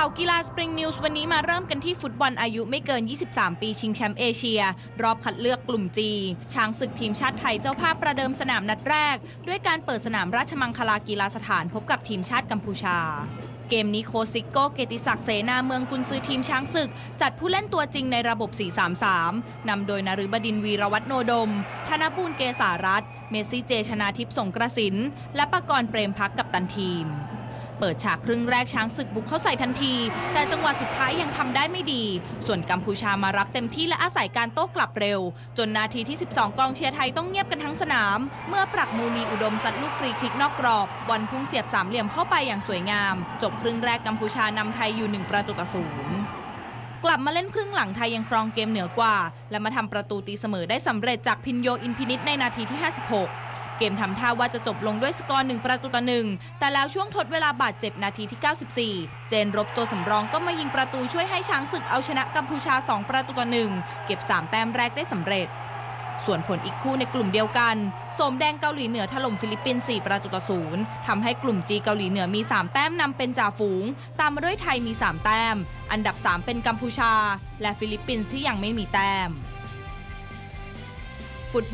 ข่าวกีฬาสปริงนิวส์วันนี้มาเริ่มกันที่ฟุตบอลอายุไม่เกิน 23 ปีชิงแชมป์เอเชีย รอบคัดเลือกกลุ่มจีช้างศึกทีมชาติไทยเจ้าภาพประเดิมสนามนัดแรก ด้วยการเปิดสนามราชมังคลากีฬาสถานพบกับทีมชาติกัมพูชา เกมนี้โคซิโก้เกติศักดิ์เสนาเมืองกุนซือทีมช้างศึก จัดผู้เล่นตัวจริงในระบบ 4-3-3 นำโดยนฤบดินวีรวัฒโนดม ธนบูลเกษารัตเมซี่เจชนาทิพย์สงกระสิน และปากรณ์เปรมพักกับตันทีม เปิดฉากครึ่งแรกช้างศึกบุกเข้าใส่ทันที แต่จังหวะสุดท้ายยังทำได้ไม่ดี ส่วนกัมพูชามารับเต็มที่และอาศัยการโต้กลับเร็ว จนนาทีที่ 12 กองเชียร์ไทยต้องเงียบกันทั้งสนาม เมื่อปรักมูนีอุดมสัตว์ลูกฟรีคิกนอกกรอบบอลพุ่งเสียบสามเหลี่ยมเข้าไปอย่างสวยงาม จบครึ่งแรกกัมพูชานำไทยอยู่ 1 ประตูต่อศูนย์กลับมาเล่นครึ่งหลังไทยยังครองเกมเหนือกว่า และมาทำประตูตีเสมอได้สำเร็จจากพินโยอินพินิษในนาทีที่ 56 เกมทำท่าว่าจะจบลงด้วยสกอร์หนึ่งประตูต่อหนึ่งแต่แล้วช่วงทดเวลาบาดเจ็บนาทีที่ 94 เจนรบตัวสำรองก็มายิงประตูช่วยให้ช้างศึกเอาชนะกัมพูชา 2 ประตูต่อหนึ่งเก็บ 3 แต้มแรกได้สำเร็จ ส่วนผลอีกคู่ในกลุ่มเดียวกันโสมแดงเกาหลีเหนือถล่มฟิลิปปินส์4ประตูต่อศูนย์ทำให้กลุ่มจีเกาหลีเหนือมี 3 แต้มนำเป็นจ่าฝูง ตามมาด้วยไทยมี 3 แต้ม อันดับ 3 เป็นกัมพูชา และฟิลิปปินส์ที่ยังไม่มีแต้มฟุตบอล